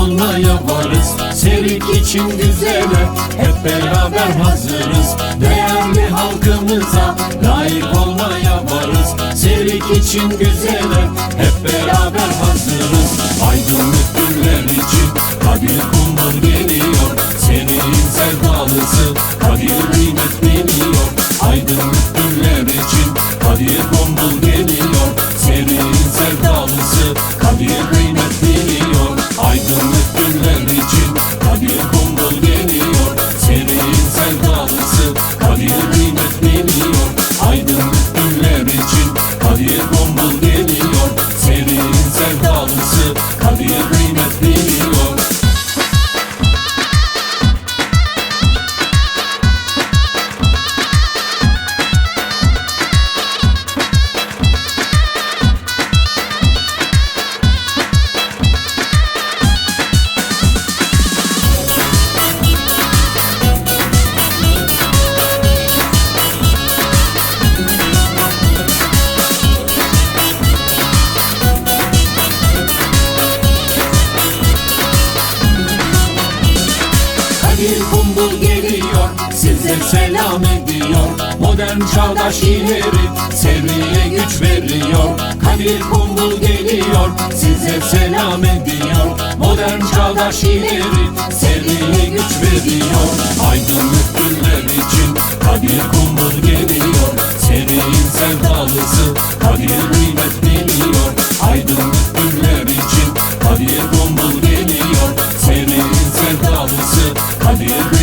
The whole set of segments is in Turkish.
olmaya varız Serik için güzele. Hep beraber hazırız Değerli halkımıza layık olmaya varız. Serik için güzele hep beraber hazırız. Aydınlık günler için Kadir Kumlar geliyor. Senin sevdalısı Kadir kıymet biliyor Aydınlık günler için Kadir Kumbul geliyor. Senin sevdalısı Kadir size selam ediyor. Modern çağdaş ileri sevriye güç veriyor. Kadir Kumbul geliyor. Size selam ediyor. Modern çağdaş ileri sevriye güç veriyor. Aydınlık günler için Kadir Kumbul geliyor. Serin sevdalısı Kadir kıymet biliyor Aydınlık günler için Kadir Kumbul geliyor. Serin sevdalısı Kadir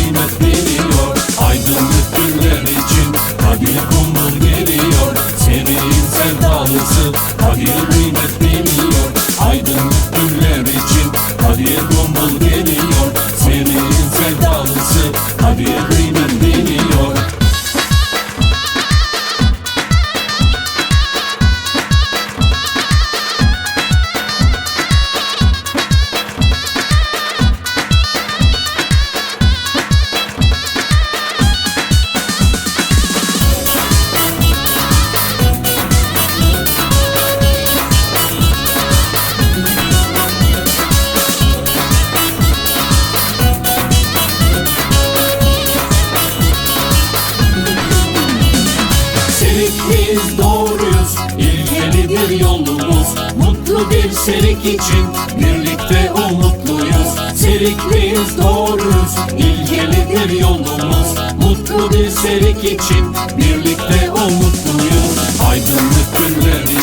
Kadir Kumbul geliyor. Serin sevdalısı. Kadir kıymet biliyor Aydınlık günler için Kadir Kumbul geliyor. Serin sevdalısı. Kadir kıymet biliyor serik için Birlikte umutluyuz. Serikliyiz doğruyuz. İlkelidir yolumuz. Mutlu bir serik için Birlikte umutluyuz. Aydınlık günler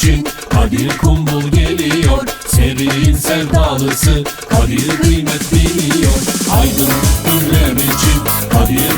için. Kadir Kumbul geliyor Serin sevdalısı. Kadir kıymet biliyor Aydınlık günler için. Kadir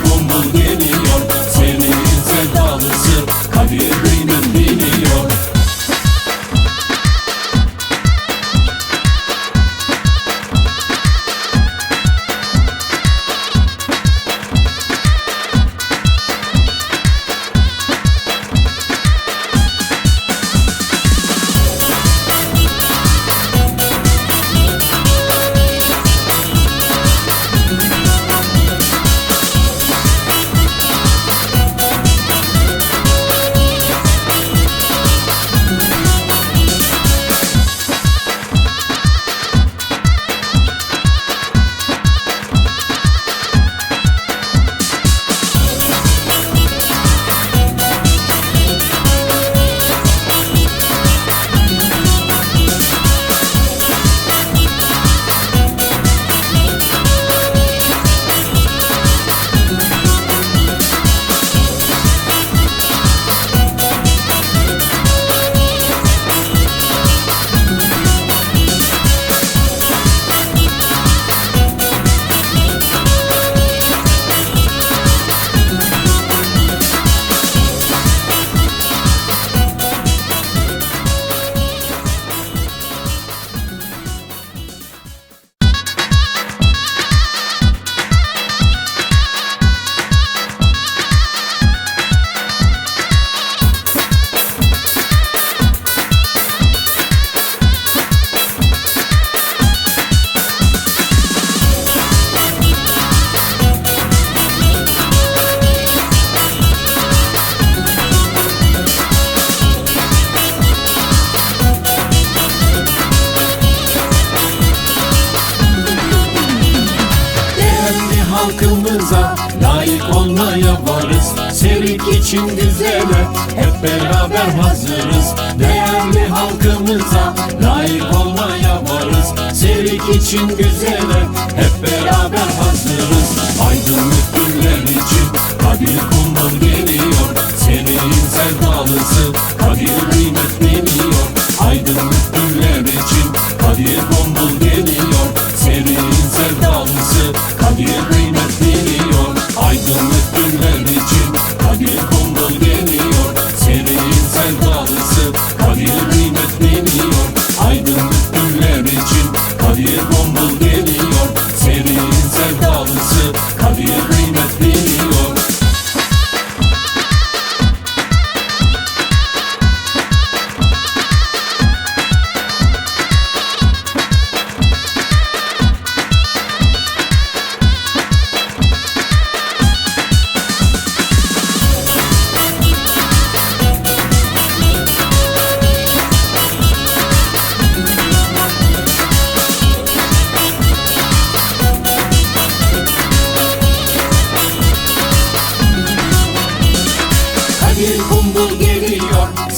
hakkımıza layık olmaya varız Serik için güzele hep beraber hazırız Değerli halkımıza. Layık olmaya varız Serik için güzele hep beraber hazırız. Aydınlık günler için Kadir Kumbul geliyor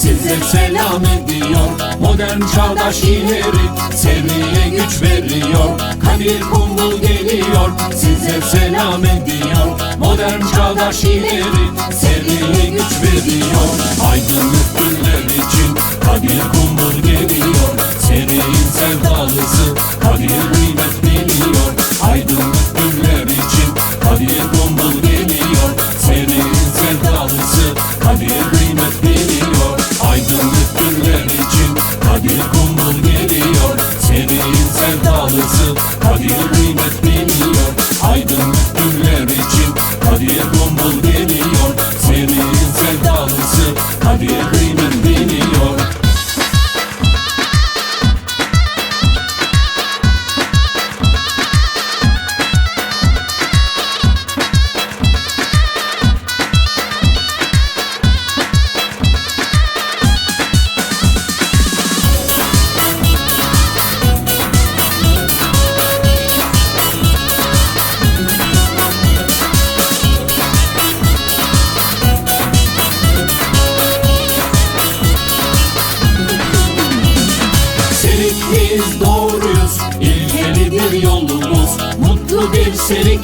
size selam ediyor. Modern çağdaş ileri sevmeye güç veriyor. Kadir Kumbul geliyor. Size selam ediyor. Modern çağdaş ileri sevmeye güç veriyor. Aydınlık günler için Kadir Kumbul geliyor. Serinin sevdalısı Kadir kıymet sevdalısı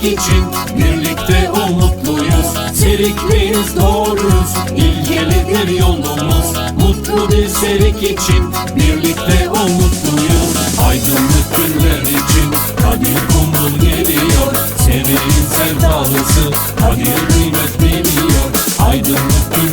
serik için Birlikte umutluyuz. Serik miyiz doğruyuz İlkelidir yolumuz. Mutlu bir serik için Birlikte umutluyuz. Aydınlık günler için Kadir Kumbul geliyor. Serik'in sevdalısı Kadir kıymet biliyor Aydınlık günler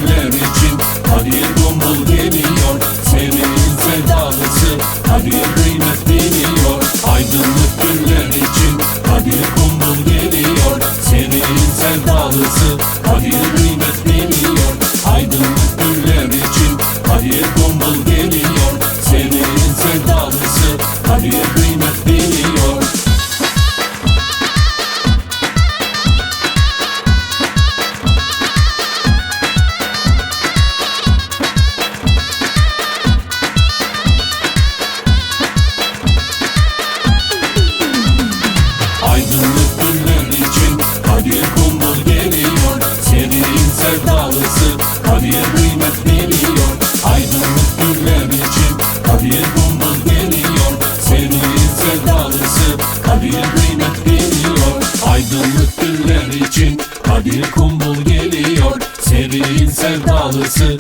sevdalısı. Kadir kıymet biliyor Aydınlık günler için. Kadir Kumbul geliyor Serinin sevdalısı. Kadir kıymet biliyor Aydınlık günler için. Kadir Kumbul geliyor Serinin sevdalısı